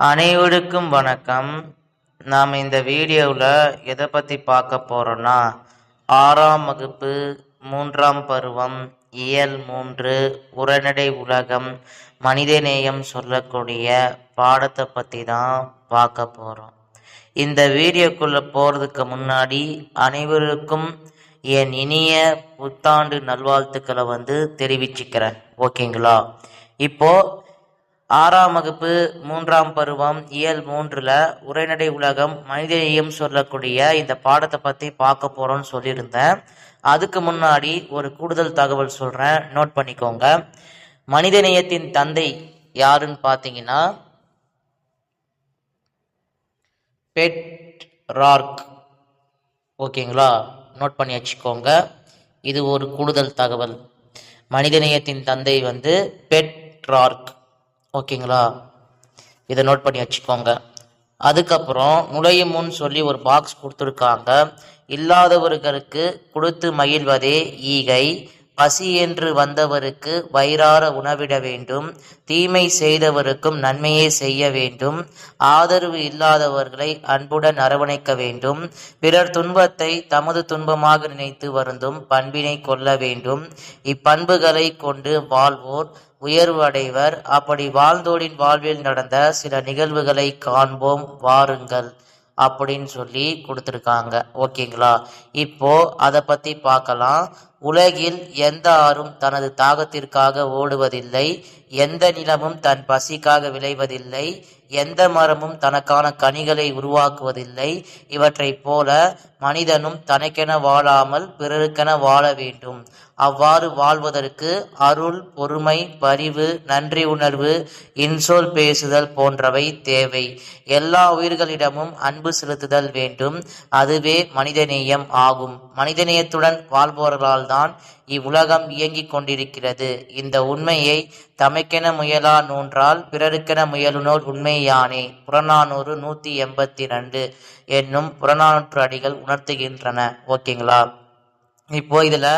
அனைவருக்கும் வணக்கம். நாம் இந்த வீடியோவில் எதை பற்றி பார்க்க போகிறோன்னா ஆறாம் வகுப்பு மூன்றாம் பருவம் இயல் மூன்று உரைநடை உலகம் மனிதநேயம் சொல்லக்கூடிய பாடத்தை பற்றி தான் பார்க்க போகிறோம் இந்த வீடியோக்குள்ளே போகிறதுக்கு முன்னாடி அனைவருக்கும் என் இனிய புத்தாண்டு நல்வாழ்த்துக்களை வந்து தெரிவிச்சுக்கிறேன். ஓகேங்களா? இப்போது ஆறாம் வகுப்பு மூன்றாம் பருவம் இயல் மூன்றில் உரைநடை உலகம் மனிதநேயம் சொல்லக்கூடிய இந்த பாடத்தை பற்றி பார்க்க போகிறோம்னு சொல்லியிருந்தேன். அதுக்கு முன்னாடி ஒரு கூடுதல் தகவல் சொல்கிறேன் நோட் பண்ணிக்கோங்க. மனிதநேயத்தின் தந்தை யாருன்னு பார்த்தீங்கன்னா பெட் ரார்க். ஓகேங்களா? நோட் பண்ணி வச்சுக்கோங்க. இது ஒரு கூடுதல் தகவல். மனிதநேயத்தின் தந்தை வந்து பெட் ரார்க். ஓகேங்களா? இதை நோட் பண்ணி வச்சுக்கோங்க. அதுக்கப்புறம் நுழையும் முன் சொல்லி ஒரு பாக்ஸ் கொடுத்துருக்காங்க. இல்லாதவர்களுக்கு கொடுத்து மகிழ்வதே ஈகை. பசி என்று வந்தவருக்கு வயிறார உணவிட வேண்டும் தீமை செய்தவருக்கும் நன்மையே செய்ய வேண்டும். ஆதரவு இல்லாதவர்களை அன்புடன் அரவணைக்க வேண்டும். பிறர் துன்பத்தை தமது துன்பமாக நினைத்து வருந்தும் பண்பினை கொள்ள வேண்டும். இப்பண்புகளை கொண்டு வாழ்வோர் உயர்வு அடைவர் அப்படி வாழ்ந்தோரின் வாழ்வில் நடந்த சில நிகழ்வுகளை காண்போம் வாருங்கள் அப்படின்னு சொல்லி கொடுத்துருக்காங்க. ஓகேங்களா? இப்போ அதை பற்றி பார்க்கலாம். உலகில் எந்த ஆறும் தனது தாகத்திற்காக ஓடுவதில்லை எந்த நிலமும் தன் பசிக்காக விளைவதில்லை எந்த மரமும் தனக்கான கனிகளை உருவாக்குவதில்லை. இவற்றைப் போல மனிதனும் தனக்கென வாழாமல் பிறருக்கென வாழ வேண்டும். அவ்வாறு வாழ்வதற்கு அருள் பொறுமை பரிவு நன்றி உணர்வு இன்சொல் பேசுதல் போன்றவை தேவை. எல்லா உயிர்களிடமும் அன்பு செலுத்துதல் வேண்டும். அதுவே மனிதநேயம் ஆகும். மனிதநேயத்துடன் வாழ்பவர்களால் தான் இவ்வுலகம் இயங்கிக் கொண்டிருக்கிறது. இந்த உண்மையை தமக்கென முயலா நூன்றால் பிறருக்கென முயலுனோர் உண்மையானே. புறநானூறு நூற்றி எண்பத்தி ரெண்டு என்னும் புறநானூற்று அடிகள் உணர்த்துகின்றன. ஓகேங்களா? இப்போ இதில்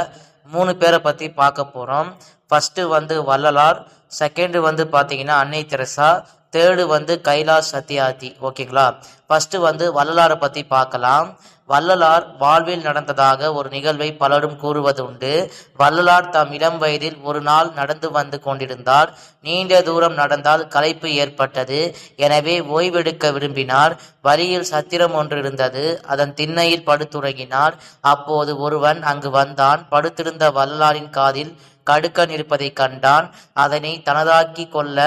மூணு பேரை பற்றி பார்க்க போகிறோம் ஃபஸ்ட்டு வந்து வள்ளலார் செகண்டு வந்து பார்த்தீங்கன்னா அன்னை தெரசா தேர்டு வந்து கைலாஷ் சத்யாதி. ஓகேங்களா? ஃபஸ்ட்டு வந்து வள்ளலாரை பற்றி பார்க்கலாம். வள்ளலார் வாழ்வில் நடந்ததாக ஒரு நிகழ்வை பலரும் கூறுவது உண்டு வள்ளலார் தாம் இளம் வயதில் ஒரு நாள் நடந்து வந்து கொண்டிருந்தார். நீண்ட தூரம் நடந்தால் களைப்பு ஏற்பட்டது. எனவே ஓய்வெடுக்க விரும்பினார். வழியில் சத்திரம் ஒன்று இருந்தது. அதன் திண்ணையில் படுத்துறங்கினார். அப்போது ஒருவன் அங்கு வந்தான். படுத்திருந்த வள்ளலாரின் காதில் கடுக்கன் இருப்பதை கண்டான். அதனை தனதாக்கி கொள்ள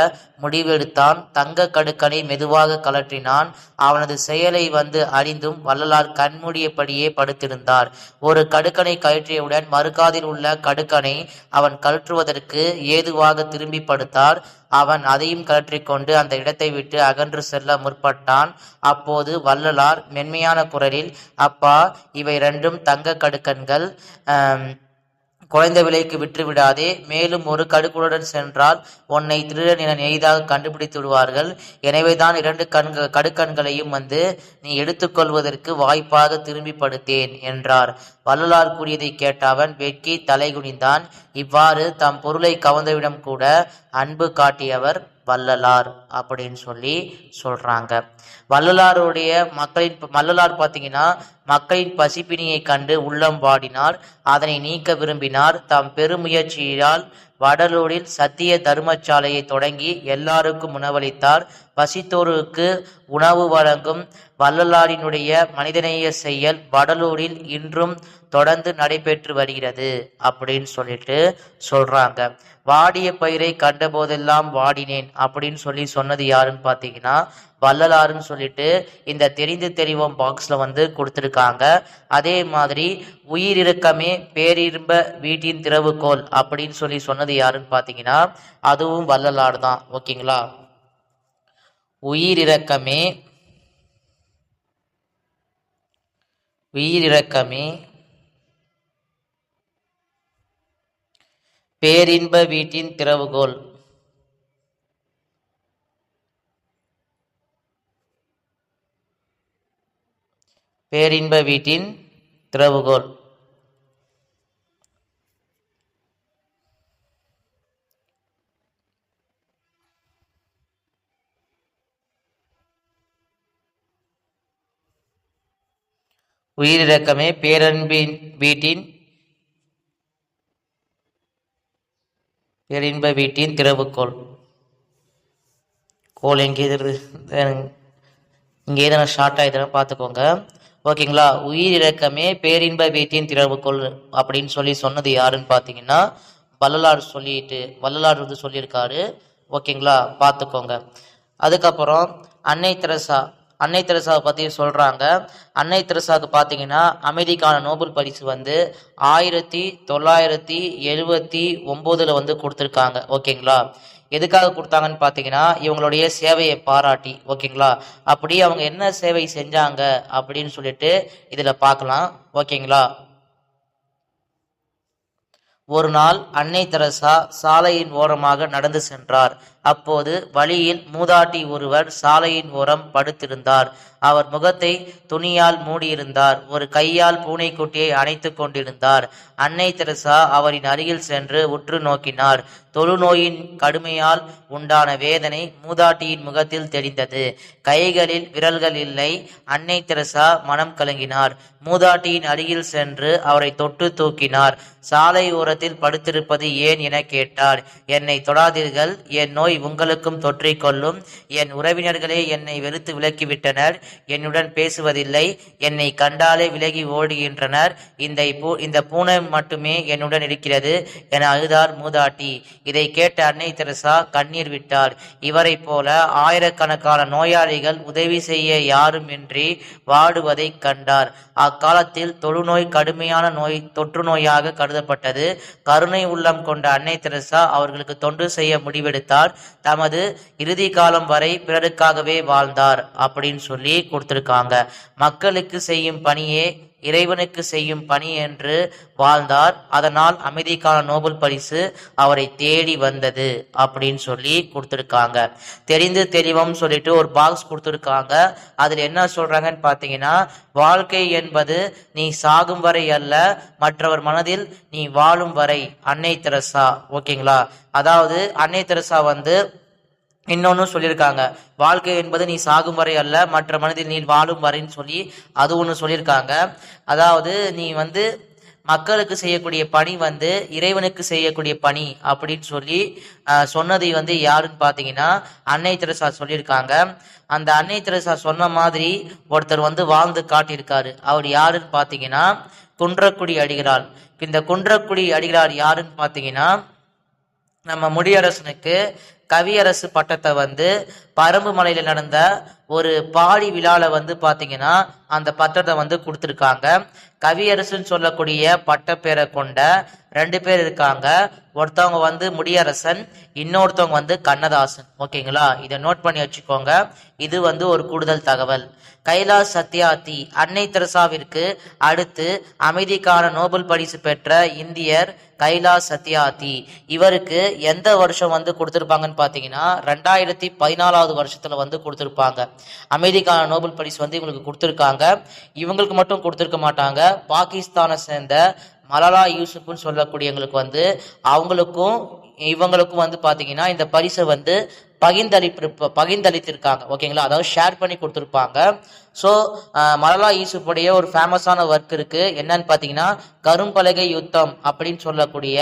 முடிவெடுத்தான். தங்க கடுக்கனை மெதுவாக கலற்றினான் அவனது செயலை வந்து அறிந்தும் வள்ளலார் கண்மூடியபடியே படுத்திருந்தார். ஒரு கடுக்கனை கழற்றியவுடன் மறுகாதில் உள்ள கடுக்கனை அவன் கழற்றுவதற்கு ஏதுவாக திரும்பி படுத்தார். அவன் அதையும் கழற்றிக்கொண்டு அந்த இடத்தை விட்டு அகன்று செல்ல முற்பட்டான். அப்போது வள்ளலார் மென்மையான குரலில் அப்பா இவை ரெண்டும் தங்க கடுக்கன்கள். குறைந்த விலைக்கு விற்று விடாதே மேலும் ஒரு கடுக்குடன் சென்றால் உன்னை திருடன் என எளிதாக கண்டுபிடித்து விடுவார்கள். எனவேதான் இரண்டு கண்கள் கடுக்கண்களையும் வந்து நீ எடுத்துக்கொள்வதற்கு வாய்ப்பாக திரும்பி படுத்தேன் என்றார். வள்ளலார் கூறியதை கேட்ட அவன் வெட்கி தலைகுனிந்தான். இவ்வாறு தம் பொருளை கவர்ந்தவிடம் கூட அன்பு காட்டியவர் வள்ளலார் அப்படின்னு சொல்லி சொல்றாங்க. வள்ளலாருடைய மக்களின் வள்ளலார் பார்த்தீங்கன்னா மக்களின் பசிப்பினியை கண்டு உள்ளம் வாடினார். அதனை நீக்க விரும்பினார். தாம் பெருமுயற்சியால் வடலூரில் சத்திய தர்மசாலையை தொடங்கி எல்லாருக்கும் உணவளித்தார். பசித்தோருக்கு உணவு வழங்கும் வள்ளலாரினுடைய மனிதநேய செயல் வடலூரில் இன்றும் தொடர்ந்து நடைபெற்று வருகிறது அப்படின்னு சொல்லிட்டு சொல்றாங்க. வாடிய பயிரை கண்ட போதெல்லாம் வாடினேன் அப்படின்னு சொல்லி சொன்னது யாருன்னு பார்த்தீங்கன்னா வள்ளலாருன்னு சொல்லிட்டு இந்த தெரிந்து தெரிவோம் பாக்ஸ்ல வந்து கொடுத்துருக்காங்க. அதே மாதிரி உயிரிறக்கமே பேரிரும்ப வீட்டின் திறவுகோல் அப்படின்னு சொல்லி சொன்னது யாருன்னு பார்த்தீங்கன்னா அதுவும் வள்ளலார் தான். ஓகேங்களா? உயிரிறக்கமே. உயிரிறக்கமே. பேரின்ப வீட்டின் திறவுகோல் பேரின்ப வீட்டின் திறவுகோல் உயிரிழக்கமே பேரன்பின் வீட்டின் பேரின்ப வீட்டின் திறவுக்கோள் கோல் எங்கே இருக்குது இங்கே எதனா ஷார்ட் ஆகிதுனா பார்த்துக்கோங்க. ஓகேங்களா? உயிரிழக்கமே பேரின்ப வீட்டின் திறவுக்கோள் அப்படின்னு சொல்லி சொன்னது யாருன்னு பார்த்தீங்கன்னா வள்ளலார் சொல்லிட்டு வள்ளலார் வந்து சொல்லியிருக்காரு. ஓகேங்களா? பார்த்துக்கோங்க. அதுக்கப்புறம் அன்னை தெரசா அன்னை தெரசாவை பற்றி சொல்கிறாங்க அன்னை தெரசாவுக்கு பார்த்தீங்கன்னா அமைதிக்கான நோபல் பரிசு வந்து ஆயிரத்தி தொள்ளாயிரத்தி எழுபத்தி ஒம்போதில் வந்து கொடுத்துருக்காங்க. ஓகேங்களா? எதுக்காக கொடுத்தாங்கன்னு பார்த்தீங்கன்னா இவங்களுடைய சேவையை பாராட்டி. ஓகேங்களா? அப்படி அவங்க என்ன சேவை செஞ்சாங்க அப்படின்னு சொல்லிட்டு இதில் பார்க்கலாம் ஓகேங்களா? ஒரு நாள் அன்னை தெரசா சாலையின் ஓரமாக நடந்து சென்றார். அப்போது வழியில் மூதாட்டி ஒருவர் சாலையின் ஓரம் படுத்திருந்தார். அவர் முகத்தை துணியால் மூடியிருந்தார். ஒரு கையால் பூனைக்குட்டியை அணைத்து கொண்டிருந்தார். அன்னை தெரசா அவரின் அருகில் சென்று உற்று நோக்கினார். தொழுநோயின் கடுமையால் உண்டான வேதனை மூதாட்டியின் முகத்தில் தெரிந்தது. கைகளில் விரல்கள் இல்லை. அன்னை தெரசா மனம் கலங்கினார். மூதாட்டியின் அருகில் சென்று அவரை தொட்டு தூக்கினார். சாலை ஓரத்தில் படுத்திருப்பது ஏன் என கேட்டார். என்னை தொடாதீர்கள். என் நோய் உங்களுக்கும் தொற்றிக்கொள்ளும் என் உறவினர்களே என்னை வெறுத்து விலக்கிவிட்டனர் என்னுடன் பேசுவதில்லை. என்னை கண்டாலே விலகி ஓடுகின்றனர். இந்த பூ இந்த பூனை மட்டுமே என்னுடன் இருக்கிறது என அழுதார் மூதாட்டி. இதை கேட்ட அன்னை தெரசா கண்ணீர் விட்டார். இவரைப் போல ஆயிரக்கணக்கான நோயாளிகள் உதவி செய்ய யாருமின்றி வாடுவதைக் கண்டார். அக்காலத்தில் தொழுநோய் கடுமையான நோய் தொற்று நோயாக கருதப்பட்டது. கருணை உள்ளம் கொண்ட அன்னை தெரசா அவர்களுக்கு தொண்டு செய்ய முடிவெடுத்தார். தமது இறுதி காலம் வரை பிறருக்காகவே வாழ்ந்தார் அப்படின்னு சொல்லி கொடுத்துருக்காங்க. மக்களுக்கு செய்யும் பணியே இறைவனுக்கு செய்யும் பணி என்று வாழ்ந்தார். அதனால் அமைதிக்கான நோபல் பரிசு அவரை தேடி வந்தது அப்படின்னு சொல்லி கொடுத்துருக்காங்க. தெரிந்து தெளிவம் சொல்லிட்டு ஒரு பாக்ஸ் கொடுத்துருக்காங்க. அதில் என்ன சொல்றாங்கன்னு பார்த்தீங்கன்னா வாழ்க்கை என்பது நீ சாகும் வரை அல்ல மற்றவர் மனதில் நீ வாழும் வரை. அன்னை தெரசா ஓகேங்களா? அதாவது அன்னை தெரசா வந்து இன்னொன்னு சொல்லியிருக்காங்க. வாழ்க்கை என்பது நீ சாகும் வரை அல்ல மற்ற மனதில் நீ வாழும் வரைன்னு சொல்லி அது ஒன்று சொல்லியிருக்காங்க. அதாவது நீ வந்து மக்களுக்கு செய்யக்கூடிய பணி வந்து இறைவனுக்கு செய்யக்கூடிய பணி அப்படின்னு சொல்லி சொன்னதை வந்து யாருன்னு பார்த்தீங்கன்னா அன்னை தெரசா சொல்லியிருக்காங்க. அந்த அன்னை தெரசா சொன்ன மாதிரி ஒருத்தர் வந்து வாழ்ந்து காட்டியிருக்காரு. அவர் யாருன்னு பார்த்தீங்கன்னா குன்றக்குடி அடிகிறார் இந்த குன்றக்குடி அடிகிறார் யாருன்னு பார்த்தீங்கன்னா நம்ம முடியரசனுக்கு கவியரசு பட்டத்தை வந்து பரம்பு மலையில நடந்த ஒரு பாடி விழால வந்து பாத்தீங்கன்னா அந்த பட்டத்தை வந்து கொடுத்துருக்காங்க. கவியரசுன்னு சொல்லக்கூடிய பட்டப்பேரை கொண்ட ரெண்டு பேர் இருக்காங்க. ஒருத்தவங்க வந்து முடியரசன் இன்னொருத்தவங்க வந்து கண்ணதாசன். ஓகேங்களா? இதை நோட் பண்ணி வச்சுக்கோங்க. இது வந்து ஒரு கூடுதல் தகவல். கைலாஷ் சத்யார்த்தி அன்னை தெரசாவிற்கு அடுத்து அமைதிக்கான நோபல் பரிசு பெற்ற இந்தியர் கைலாஷ் சத்யார்த்தி இவருக்கு எந்த வருஷம் வந்து கொடுத்துருப்பாங்கன்னு பார்த்தீங்கன்னா ரெண்டாயிரத்தி பதினாலாவது வருஷத்தில் வந்து கொடுத்துருப்பாங்க. அமைதிக்கான நோபல் பரிசு வந்து இவங்களுக்கு கொடுத்துருக்காங்க. இவங்களுக்கு மட்டும் கொடுத்துருக்க மாட்டாங்க. பாகிஸ்தானை சேர்ந்த மலாலா யூசுப்னு சொல்லக்கூடியவங்களுக்கு வந்து அவங்களுக்கும் இவங்களுக்கும் வந்து பார்த்தீங்கன்னா இந்த பரிசை வந்து பகிர்ந்தளிப்பு பகிர்ந்தளித்திருக்காங்க. ஓகேங்களா அதாவது ஷேர் பண்ணி கொடுத்துருப்பாங்க. ஸோ மலலா யூசுஃபுடைய ஒரு ஃபேமஸான ஒர்க் இருக்குது என்னன்னு பார்த்தீங்கன்னா கரும்பலகை யுத்தம் அப்படின்னு சொல்லக்கூடிய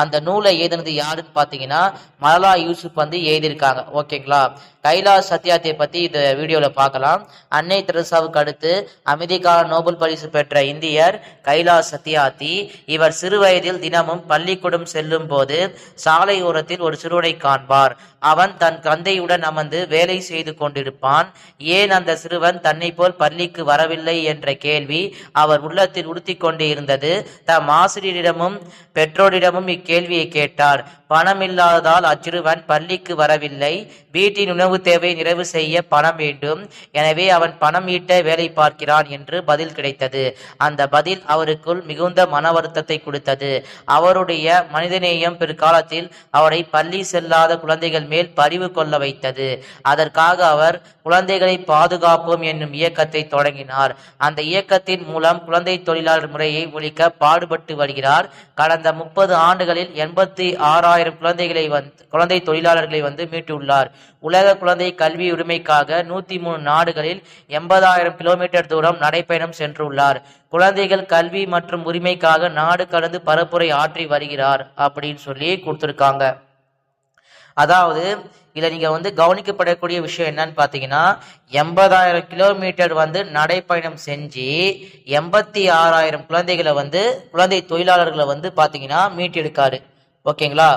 அந்த நூலை எழுதினது யாருன்னு பார்த்தீங்கன்னா மலலா யூசுப் வந்து எழுதியிருக்காங்க. ஓகேங்களா கைலாஷ் சத்யார்த்தியை பற்றி இந்த வீடியோவில் பார்க்கலாம். அன்னை தெரசாவுக்கு அடுத்து அமைதிக்கான நோபல் பரிசு பெற்ற இந்தியர் கைலாஷ் சத்யாத்தி இவர் சிறு வயதில் தினமும் பள்ளிக்கூடம் செல்லும் போது சாலை ஓரத்தில் ஒரு சிறுவனை காண்பார். அவன் தன் தந்தையுடன் அமர்ந்து வேலை செய்து கொண்டிருப்பான். ஏன் அந்த சிறுவன் தன்னை போல் பள்ளிக்கு வரவில்லை என்ற கேள்வி அவர் உள்ளத்தில் உடுத்திக் கொண்டே இருந்தது. தம் ஆசிரியரிடமும் பெற்றோரிடமும் இக்கேள்வியை கேட்டார். பணம் இல்லாததால் அச்சிறுவன் பள்ளிக்கு வரவில்லை. வீட்டின் உணவு தேவை நிறைவு செய்ய பணம் வேண்டும். எனவே அவன் பணம் ஈட்ட வேலை பார்க்கிறான் என்று பதில் கிடைத்தது. அந்த பதில் அவருக்குள் மிகுந்த மன வருத்தத்தை கொடுத்தது. அவருடைய மனிதநேயம் பிற்காலத்தில் அவரை பள்ளி செல்லாத குழந்தைகள் மேல் பரிவு கொள்ள வைத்தது. அதற்காக அவர் குழந்தைகளை பாதுகாப்போம் என்னும் இயக்கத்தை தொடங்கினார். அந்த இயக்கத்தின் மூலம் குழந்தை தொழிலாளர் முறையை ஒழிக்க பாடுபட்டு வருகிறார். கடந்த முப்பது ஆண்டுகளில் எண்பத்தி ஆறாயிரம் எண்பதாயிரம் குழந்தைகளை வந்து குழந்தை தொழிலாளர்களை வந்து மீட்டுள்ளார். உலக குழந்தை கல்வி உரிமைக்காக நூத்தி மூணு நாடுகளில் எண்பதாயிரம் கிலோமீட்டர் தூரம் நடைப்பயணம் சென்றுள்ளார். குழந்தைகள் கல்வி மற்றும் உரிமைக்காக நாடு கடந்து பரப்புரை ஆற்றி வருகிறார் அப்படின்னு சொல்லி கொடுத்துருக்காங்க. அதாவது இதில் நீங்கள் வந்து கவனிக்கப்படக்கூடிய விஷயம் என்னன்னு பார்த்தீங்கன்னா எண்பதாயிரம் கிலோமீட்டர் வந்து நடைப்பயணம் செஞ்சு எண்பத்தி ஆறாயிரம் குழந்தைகளை வந்து குழந்தை தொழிலாளர்களை வந்து பார்த்தீங்கன்னா மீட்டெடுக்காரு. ஓகேங்களா?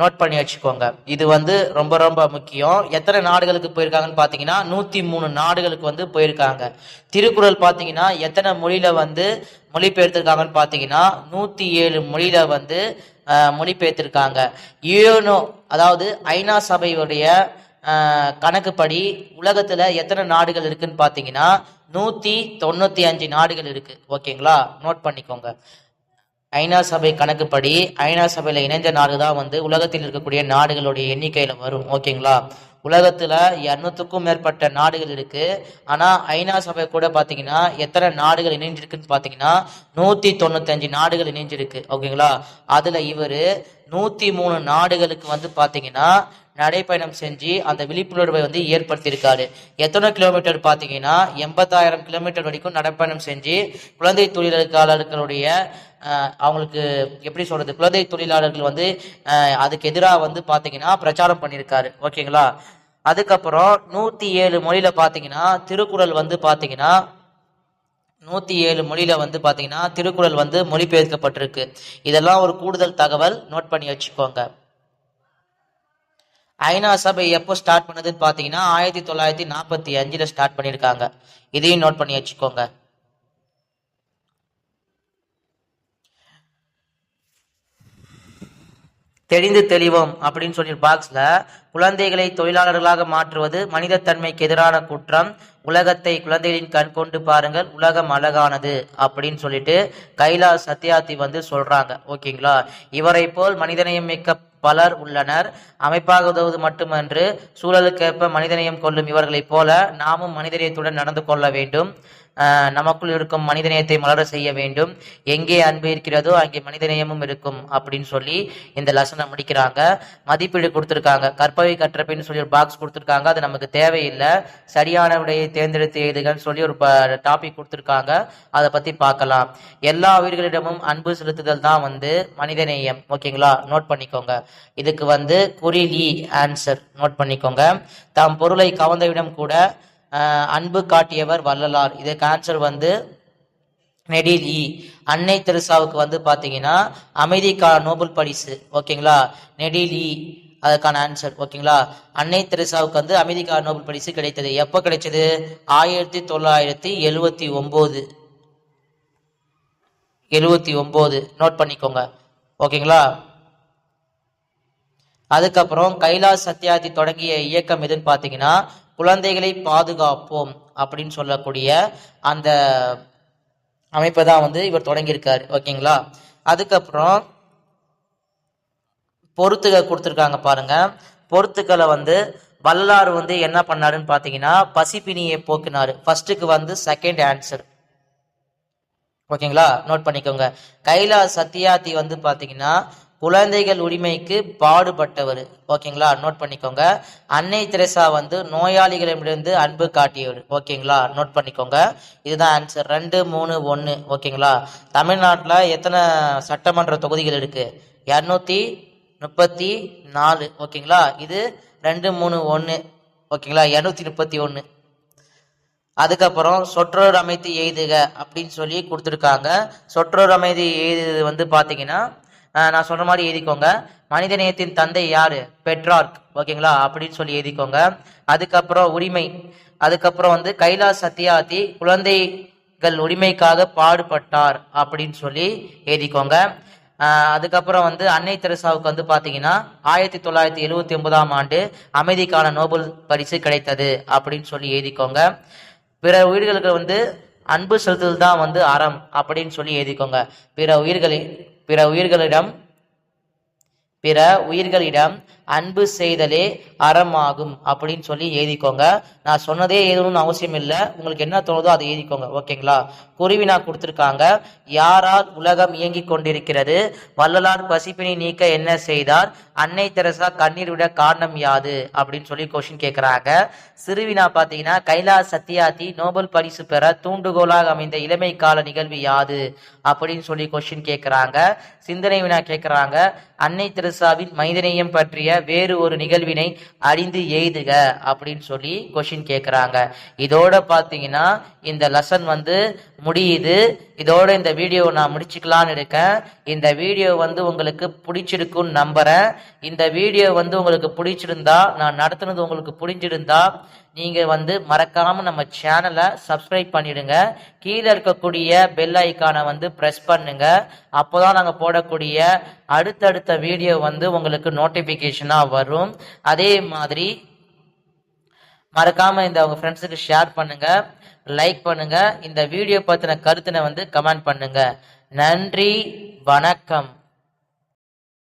நோட் பண்ணி வச்சுக்கோங்க. இது வந்து ரொம்ப ரொம்ப முக்கியம். எத்தனை நாடுகளுக்கு போயிருக்காங்கன்னு பார்த்தீங்கன்னா நூற்றி மூணு நாடுகளுக்கு வந்து போயிருக்காங்க. திருக்குறள் பார்த்தீங்கன்னா எத்தனை மொழியில் வந்து மொழிபெயர்த்திருக்காங்கன்னு பார்த்தீங்கன்னா நூற்றி ஏழு மொழியில் வந்து மொழிபெயர்த்திருக்காங்க. யூனோ அதாவது ஐநா சபையுடைய கணக்குப்படி உலகத்தில் எத்தனை நாடுகள் இருக்குன்னு பார்த்தீங்கன்னா நூற்றி தொண்ணூற்றி அஞ்சு நாடுகள் இருக்குது ஓகேங்களா? நோட் பண்ணிக்கோங்க. ஐநா சபை கணக்குப்படி ஐநா சபையில் இணைந்த நாடு தான் வந்து உலகத்தில் இருக்கக்கூடிய நாடுகளுடைய எண்ணிக்கையில் வரும். ஓகேங்களா? உலகத்தில் இரநூத்துக்கும் மேற்பட்ட நாடுகள் இருக்கு. ஆனால் ஐநா சபை கூட பார்த்தீங்கன்னா எத்தனை நாடுகள் இணைஞ்சிருக்குன்னு பார்த்தீங்கன்னா நூற்றி தொண்ணூத்தஞ்சு நாடுகள் இணைஞ்சிருக்கு. ஓகேங்களா? அதில் இவர் நூற்றி மூணு நாடுகளுக்கு வந்து பார்த்தீங்கன்னா நடைப்பயணம் செஞ்சு அந்த விழிப்புணர்வை வந்து ஏற்படுத்தியிருக்காரு. எத்தனை கிலோமீட்டர் பார்த்தீங்கன்னா எண்பத்தாயிரம் கிலோமீட்டர் வரைக்கும் நடைப்பயணம் செஞ்சு குழந்தை தொழிலாளர்களுடைய அவங்களுக்கு எப்படி சொல்றது குழந்தை தொழிலாளர்கள் வந்து அதுக்கு எதிராக வந்து பார்த்தீங்கன்னா பிரச்சாரம் பண்ணியிருக்காரு. ஓகேங்களா? அதுக்கப்புறம் நூற்றி ஏழு மொழியில பார்த்தீங்கன்னா திருக்குறள் வந்து பார்த்தீங்கன்னா நூற்றி ஏழு மொழியில் வந்து பார்த்தீங்கன்னா திருக்குறள் வந்து மொழிபெயர்க்கப்பட்டிருக்கு. இதெல்லாம் ஒரு கூடுதல் தகவல் நோட் பண்ணி வச்சுக்கோங்க. ஐநா சபை எப்போ ஸ்டார்ட் பண்ணதுன்னு பார்த்தீங்கன்னா ஆயிரத்தி தொள்ளாயிரத்தி நாற்பத்தி அஞ்சில் ஸ்டார்ட் பண்ணியிருக்காங்க. இதையும் நோட் பண்ணி வச்சுக்கோங்க. தெரிந்து தெளிவோம் அப்படின்னு சொல்லி பாக்ஸ்ல குழந்தைகளை தொழிலாளர்களாக மாற்றுவது மனிதத்தன்மைக்கு எதிரான குற்றம் உலகத்தை குழந்தைகளின் கண் கொண்டு பாருங்கள் உலகம் அழகானது அப்படின்னு சொல்லிட்டு கைலாஷ் சத்யார்த்தி வந்து சொல்றாங்க. ஓகேங்களா? இவரை போல் மனிதநேயம் மிக்க பலர் உள்ளனர். அமைப்பாக உதவுவது மட்டுமன்று சூழலுக்கேற்ப மனிதநேயம் கொள்ளும் இவர்களைப் போல நாமும் மனிதநேயத்துடன் நடந்து கொள்ள வேண்டும். நமக்குள் இருக்கும் மனிதநேயத்தை மலர செய்ய வேண்டும். எங்கே அன்பு இருக்கிறதோ அங்கே மனிதநேயமும் இருக்கும் அப்படின்னு சொல்லி இந்த லெசனை முடிக்கிறாங்க. மதிப்பீடு கொடுத்துருக்காங்க. கற்பவை கற்றப்பின்னு சொல்லி ஒரு பாக்ஸ் கொடுத்துருக்காங்க. அது நமக்கு தேவையில்லை. சரியான விடையை தேர்ந்தெடுத்து எழுதுகன்னு சொல்லி ஒரு டாபிக் கொடுத்துருக்காங்க. அதை பத்தி பார்க்கலாம். எல்லா உயிர்களிடமும் அன்பு செலுத்துதல் தான் வந்து மனிதநேயம். ஓகேங்களா? நோட் பண்ணிக்கோங்க. இதுக்கு வந்து குறிலி ஆன்சர் நோட் பண்ணிக்கோங்க. தாம் பொருளை கவர்ந்தவிடம் கூட அன்பு காட்டியவர் வள்ளலார். இதுக்கு ஆன்சர் வந்து நெடில் இ. அன்னை தெரசாவுக்கு வந்து பார்த்தீங்கன்னா அமைதிக்கான நோபல் பரிசு ஓகேங்களா? நெடில் இ. அதுக்கான ஆன்சர் ஓகேங்களா? அன்னை தெரசாவுக்கு வந்து அமெரிக்கா நோபல் பரிசு கிடைத்தது. எப்போ கிடைச்சது? ஆயிரத்தி தொள்ளாயிரத்தி எழுவத்தி ஒம்பது. எழுவத்தி ஒம்பது. நோட் பண்ணிக்கோங்க. ஓகேங்களா? அதுக்கப்புறம் கைலாஷ் சத்யார்த்தி தொடங்கிய இயக்கம் எதுன்னு பார்த்தீங்கன்னா குழந்தைகளை பாதுகாப்போம் அப்படின்னு சொல்லக்கூடிய அந்த அமைப்பை தான் வந்து இவர் தொடங்கியிருக்காரு. ஓகேங்களா? அதுக்கப்புறம் பொறுத்துக கொடுத்துருக்காங்க பாருங்க. பொறுத்துக்களை வந்து வல்லார் வந்து என்ன பண்ணாருன்னு பார்த்தீங்கன்னா பசிப்பினியை போக்குனாரு. ஃபர்ஸ்ட்டுக்கு வந்து செகண்ட் ஆன்சர் ஓகேங்களா? நோட் பண்ணிக்கோங்க. கைலா சத்யாதி வந்து பார்த்தீங்கன்னா குழந்தைகள் உரிமைக்கு பாடுபட்டவர். ஓகேங்களா? நோட் பண்ணிக்கோங்க. அன்னை தெரசா வந்து நோயாளிகளிடமிருந்து அன்பு காட்டியவர். ஓகேங்களா? நோட் பண்ணிக்கோங்க. இதுதான் ஆன்சர் ரெண்டு மூணு ஒன்று ஓகேங்களா? தமிழ்நாட்டில் எத்தனை சட்டமன்ற தொகுதிகள் இருக்கு? இரநூத்தி முப்பத்தி நாலு. ஓகேங்களா? இது ரெண்டு மூணு ஒன்று ஓகேங்களா? இரநூத்தி முப்பத்தி ஒன்று அதுக்கப்புறம் சொற்றொர் அமைத்து எய்துக அப்படின்னு சொல்லி கொடுத்துருக்காங்க. சொற்றொர் அமைதி எய்துது வந்து பார்த்தீங்கன்னா நான் சொல்ற மாதிரி எழுதிக்கோங்க. மனிதநேயத்தின் தந்தை யாரு? பெட்ரார்க். ஓகேங்களா? அப்படின்னு சொல்லி எழுதிக்கோங்க. அதுக்கப்புறம் உரிமை. அதுக்கப்புறம் வந்து கைலாஷ் சத்யார்த்தி குழந்தைகள் உரிமைக்காக பாடுபட்டார் அப்படின்னு சொல்லி எழுதிக்கோங்க. அதுக்கப்புறம் வந்து அன்னை தெரசாவுக்கு வந்து பார்த்தீங்கன்னா ஆயிரத்தி தொள்ளாயிரத்தி எழுவத்தி ஒன்பதாம் ஆண்டு அமைதிக்கான நோபல் பரிசு கிடைத்தது அப்படின்னு சொல்லி எழுதிக்கோங்க. பிற உயிர்களுக்கு வந்து அன்பு செலுத்துதல் தான் வந்து அறம் அப்படின்னு சொல்லி எழுதிக்கோங்க. பிற உயிர்களை பிற உயிர்களிடம் பிற உயிர்களிடம் அன்பு செய்தலே அறமாகும் அப்படின்னு சொல்லி எழுதிக்கோங்க. நான் சொன்னதே எழுதணும்னு அவசியம் இல்லை உங்களுக்கு என்ன தோணுதோ அதை எழுதிக்கோங்க. ஓகேங்களா? குருவினா கொடுத்துருக்காங்க. யாரால் உலகம் இயங்கிக் கொண்டிருக்கிறது? வள்ளலார் பசிப்பினை நீக்க என்ன செய்தார்? அன்னை தெரசா கண்ணீர் விட காரணம் யாது? அப்படின்னு சொல்லி கொஸ்டின் கேட்குறாங்க. சிறுவினா பார்த்தீங்கன்னா கைலாஸ் சத்யார்த்தி நோபல் பரிசு பெற தூண்டுகோலாக அமைந்த இளமை கால நிகழ்வு யாது? அப்படின்னு சொல்லி கொஸ்டின் கேட்குறாங்க. சிந்தனை வினா கேட்குறாங்க. அன்னை தெரசாவின் மனிதநேயம் பற்றிய வேறு ஒரு நிகழ்வினை அறிந்து எய்துக அப்படின்னு சொல்லி கொஷின் கேட்குறாங்க இதோட பார்த்தீங்கன்னா இந்த லெசன் வந்து முடியுது. இதோட இந்த வீடியோவை நான் முடிச்சுக்கலான்னு இருக்கேன். இந்த வீடியோ வந்து உங்களுக்கு பிடிச்சிருக்குன்னு நம்புறேன். இந்த வீடியோ வந்து உங்களுக்கு பிடிச்சிருந்தா நான் நடத்துனது உங்களுக்கு புரிஞ்சிருந்தா நீங்கள் வந்து மறக்காமல் நம்ம சேனலை சப்ஸ்கிரைப் பண்ணிடுங்க. கீழே இருக்கக்கூடிய பெல் ஐக்கானை வந்து ப்ரெஸ் பண்ணுங்க. அப்போ தான் நாங்கள் போடக்கூடிய அடுத்தடுத்த வீடியோ வந்து உங்களுக்கு நோட்டிஃபிகேஷனாக வரும். அதே மாதிரி மறக்காமல் இந்த உங்கள் ஃப்ரெண்ட்ஸுக்கு ஷேர் பண்ணுங்க. லைக் பண்ணுங்கள் இந்த வீடியோ பற்றின கருத்தினை வந்து கமெண்ட் பண்ணுங்கள் நன்றி வணக்கம்.